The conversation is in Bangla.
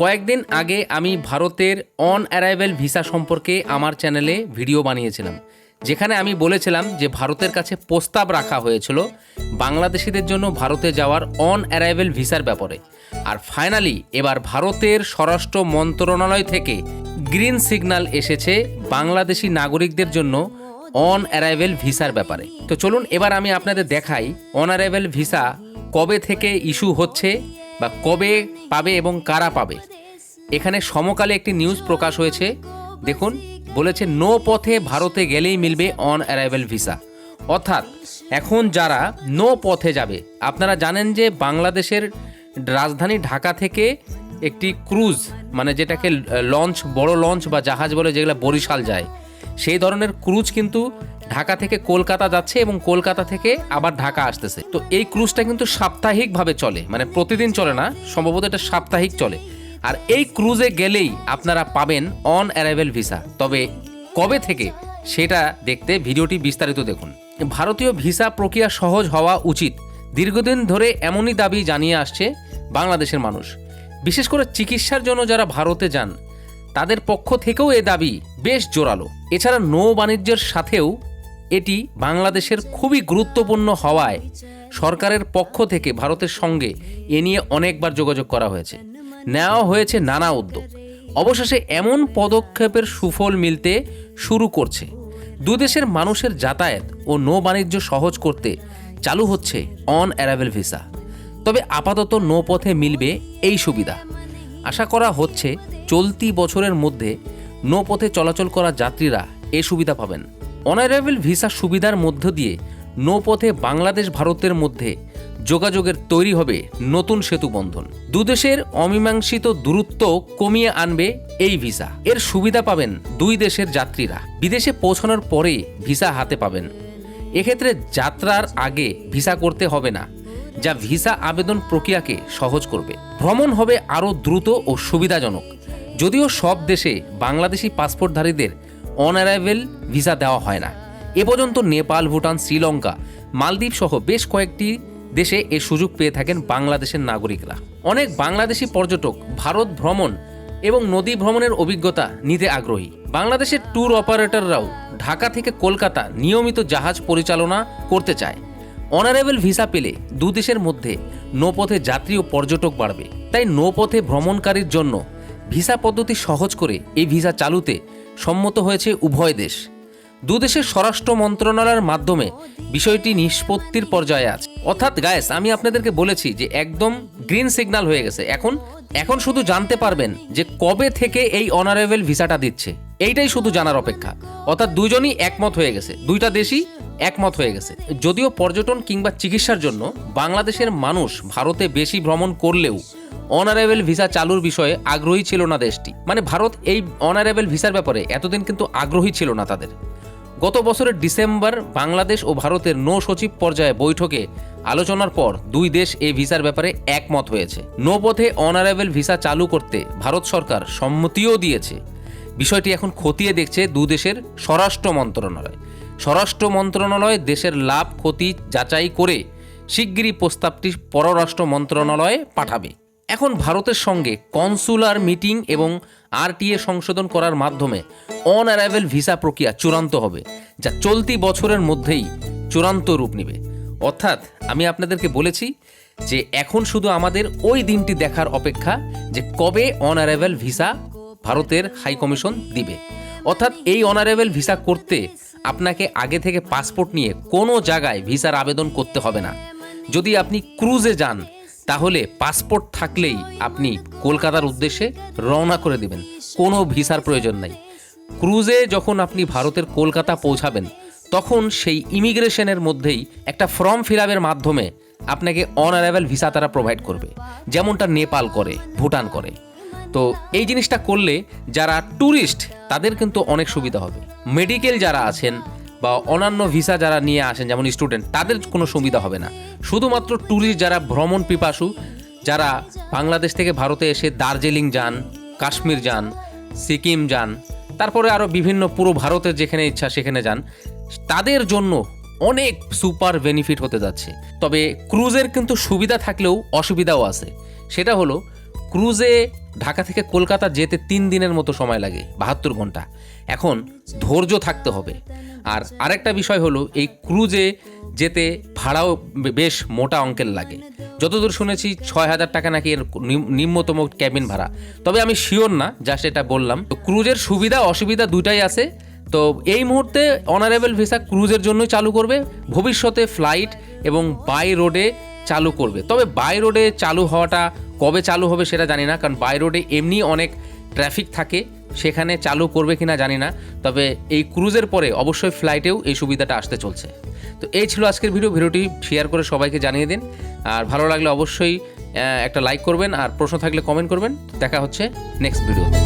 কয়েকদিন আগে আমি ভারতের অন অ্যারাইভেল ভিসা সম্পর্কে আমার চ্যানেলে ভিডিও বানিয়েছিলাম, যেখানে আমি বলেছিলাম যে ভারতের কাছে প্রস্তাব রাখা হয়েছিল বাংলাদেশিদের জন্য ভারতে যাওয়ার অন অ্যারাইভেল ভিসার ব্যাপারে। আর ফাইনালি এবার ভারতের স্বরাষ্ট্র মন্ত্রণালয় থেকে গ্রিন সিগন্যাল এসেছে বাংলাদেশি নাগরিকদের জন্য অন অ্যারাইভেল ভিসার ব্যাপারে। তো চলুন এবার আমি আপনাদের দেখাই অন অ্যারাইভেল ভিসা কবে থেকে ইস্যু হচ্ছে বা কবে পাবে এবং কারা পাবে। এখানে সমকালে একটি নিউজ প্রকাশ হয়েছে। দেখুন, বলেছে, নো পথে ভারতে গেলেই মিলবে অন অ্যারাইভেল ভিসা অর্থাৎ, এখন যারা নো পথে যাবে, আপনারা জানেন যে বাংলাদেশের রাজধানী ঢাকা থেকে একটি ক্রুজ মানে যেটাকে লঞ্চ বড় লঞ্চ বা জাহাজ বলে যেগুলো বরিশাল যায়, সেই ধরনের ক্রুজ কিন্তু ঢাকা থেকে কলকাতা যাচ্ছে এবং কলকাতা থেকে আবার ঢাকা আসতেছে। তো এই ক্রুজটা কিন্তু সাপ্তাহিকভাবে চলে মানে প্রতিদিন চলে না, সম্ভবত এটা সাপ্তাহিক চলে। আর এই ক্রুজে গেলেই আপনারা পাবেন অন অ্যারাইভেল ভিসা। তবে কবে থেকে সেটা দেখতে ভিডিওটি বিস্তারিত দেখুন। ভারতীয় ভিসা প্রক্রিয়া সহজ হওয়া উচিত। দীর্ঘদিন ধরে এমনই দাবি জানিয়ে আসছে বাংলাদেশের মানুষ। বিশেষ করে চিকিৎসার জন্য যারা ভারতে যান, তাদের পক্ষ থেকেও এ দাবি বেশ জোরালো। এছাড়া নৌ বাণিজ্যের সাথেও এটি বাংলাদেশের খুবই গুরুত্বপূর্ণ হওয়ায় সরকারের পক্ষ থেকে ভারতের সঙ্গে এ নিয়ে অনেকবার যোগাযোগ করা হয়েছে। নেওয়া হয়েছে নানা উদ্যোগ। অবশেষে এমন পদক্ষেপের সুফল মিলতে শুরু করছে। দুদেশের মানুষের যাতায়াত ও নৌ বাণিজ্য সহজ করতে চালু হচ্ছে অন অ্যারাভেল ভিসা। তবে আপাতত নৌপথে মিলবে এই সুবিধা। আশা করা হচ্ছে চলতি বছরের মধ্যে নৌপথে চলাচল করা যাত্রীরা এ সুবিধা পাবেন। অনারাইভেল ভিসা সুবিধার মধ্য দিয়ে নৌপথে বাংলাদেশ ভারতের মধ্যে যোগাযোগের তৈরি হবে নতুন সেতু বন্ধন। দুদেশের অমীমাংসিত দূরত্ব কমিয়ে আনবে এই ভিসা। এর সুবিধা পাবেন দুই দেশের যাত্রীরা। বিদেশে পৌঁছানোর পরেই ভিসা হাতে পাবেন। এক্ষেত্রে যাত্রার আগে ভিসা করতে হবে না, যা ভিসা আবেদন প্রক্রিয়াকে সহজ করবে। ভ্রমণ হবে আরও দ্রুত ও সুবিধাজনক। যদিও সব দেশে বাংলাদেশি পাসপোর্টধারীদের অন অ্যারাইভেল ভিসা দেওয়া হয় না। এ পর্যন্ত নেপাল, ভুটান, শ্রীলঙ্কা, মালদ্বীপ সহ বেশ কয়েকটি দেশে এ সুযোগ পেয়ে থাকেন বাংলাদেশের নাগরিকরা। অনেক বাংলাদেশি পর্যটক ভারত ভ্রমণ এবং নদী ভ্রমণের অভিজ্ঞতা নিতে আগ্রহী। বাংলাদেশের ট্যুর অপারেটররাও ঢাকা থেকে কলকাতা নিয়মিত জাহাজ পরিচালনা করতে চায়। অনারেবল ভিসা পেলে দু দেশের মধ্যে নৌপথে যাত্রী ও পর্যটক বাড়বে। তাই নৌপথে ভ্রমণকারীর জন্য ভিসা পদ্ধতি সহজ করে এই ভিসা চালুতে সম্মত হয়েছে উভয় দেশ। দুদেশের স্বরাষ্ট্র মন্ত্রণালয়ের মাধ্যমে বিষয়টি নিষ্পত্তির পর্যায়ে আছে। অর্থাৎ গায়েস আমি আপনাদেরকে বলেছি যে একদম গ্রিন সিগন্যাল হয়ে গেছে। এখন এখন শুধু জানতে পারবেন যে কবে থেকে এই অনারেবল ভিসাটা দিচ্ছে। এইটাই শুধু জানার অপেক্ষা। অর্থাৎ দুজনই একমত হয়ে গেছে। দুইটা দেশই একমত হয়ে গেছে। যদিও পর্যটন কিংবা চিকিৎসার জন্য বাংলাদেশের মানুষ ভারতে বেশি ভ্রমণ করলেও অনারেবল ভিসা চালুর বিষয়ে আগ্রহী ছিল না দেশটি। মানে ভারত এই অনারেবল ভিসার ব্যাপারে এতদিন কিন্তু আগ্রহী ছিল না তাদের। গত বছরের ডিসেম্বর বাংলাদেশ ও ভারতের নৌ সচিব পর্যায়ে বৈঠকে আলোচনার পর দুই দেশ এই ভিসার ব্যাপারে একমত হয়েছে। নৌপথে অনারেবল ভিসা চালু করতে ভারত সরকার সম্মতিও দিয়েছে। বিষয়টি এখন খতিয়ে দেখছে দু দেশের স্বরাষ্ট্র মন্ত্রণালয়। স্বরাষ্ট্র মন্ত্রণালয় দেশের লাভ, ক্ষতি যাচাই করে শিগগিরই প্রস্তাবটি পররাষ্ট্র মন্ত্রণালয়ে পাঠাবে। এখন ভারতের সঙ্গে কনসুলার মিটিং এবং আরটিএ সংশোধন করার মাধ্যমে অন অ্যারাইভেল ভিসা প্রক্রিয়া চূড়ান্ত হবে, যা চলতি বছরের মধ্যেই চূড়ান্ত রূপ নেবে। অর্থাৎ আমি আপনাদেরকে বলেছি যে এখন শুধু আমাদের ওই দিনটি দেখার অপেক্ষা যে কবে অন অ্যারাইভেল ভিসা ভারতের হাই কমিশন দিবে। অর্থাৎ এই অনারেবল ভিসা করতে আপনাকে আগে থেকে পাসপোর্ট নিয়ে কোনো জায়গায় ভিসার আবেদন করতে হবে না। যদি আপনি ক্রুজে যান, তাহলে পাসপোর্ট থাকলেই আপনি কলকাতার উদ্দেশ্যে রওনা করে দেবেন। কোনো ভিসার প্রয়োজন নাই। ক্রুজে যখন আপনি ভারতের কলকাতা পৌঁছাবেন, তখন সেই ইমিগ্রেশনের মধ্যেই একটা ফর্ম ফিল মাধ্যমে আপনাকে অনারেবল ভিসা তারা প্রোভাইড করবে। যেমনটা নেপাল করে, ভুটান করে। তো এই জিনিসটা করলে যারা ট্যুরিস্ট তাদের কিন্তু অনেক সুবিধা হবে। মেডিকেল যারা আছেন বা অন্যান্য ভিসা যারা নিয়ে আসেন, যেমন স্টুডেন্ট, তাদের কোনো সুবিধা হবে না। শুধুমাত্র ট্যুরিস্ট যারা ভ্রমণ পিপাসু, যারা বাংলাদেশ থেকে ভারতে এসে দার্জিলিং যান, কাশ্মীর যান, সিকিম যান, তারপরে আরও বিভিন্ন পুরো ভারতের যেখানে ইচ্ছা সেখানে যান, তাদের জন্য অনেক সুপার বেনিফিট হতে যাচ্ছে। তবে ক্রুজের কিন্তু সুবিধা থাকলেও অসুবিধাও আছে। সেটা হলো ক্রুজে ঢাকা থেকে কলকাতা যেতে তিন দিনের মতো সময় লাগে, বাহাত্তর ঘণ্টা। এখন ধৈর্য থাকতে হবে। আর আরেকটা বিষয় হলো, এই ক্রুজে যেতে ভাড়াও বেশ মোটা অঙ্কের লাগে। যতদূর শুনেছি, ছয় হাজার টাকা নাকি এর নিম্নতম ক্যাবিন ভাড়া। তবে আমি শিওর না, যা সেটা বললাম। তো ক্রুজের সুবিধা, অসুবিধা দুটাই আছে। তো এই মুহূর্তে অনারেবল ভিসা ক্রুজের জন্যই চালু করবে। ভবিষ্যতে ফ্লাইট এবং বাই রোডে চালু করবে। তবে বাই রোডে চালু হওয়াটা কবে চালু হবে সেটা জানি না, কারণ বাই রোডে এমনি অনেক ট্রাফিক থাকে, সেখানে চালু করবে কিনা জানি না। তবে এই ক্রুজের পরে অবশ্যই ফ্লাইটেও এই সুবিধাটা আসতে চলছে। তো এই ছিল আজকের ভিডিও। ভিডিওটি শেয়ার করে সবাইকে জানিয়ে দিন। আর ভালো লাগলে অবশ্যই একটা লাইক করবেন, আর প্রশ্ন থাকলে কমেন্ট করবেন। দেখা হচ্ছে নেক্সট ভিডিওতে।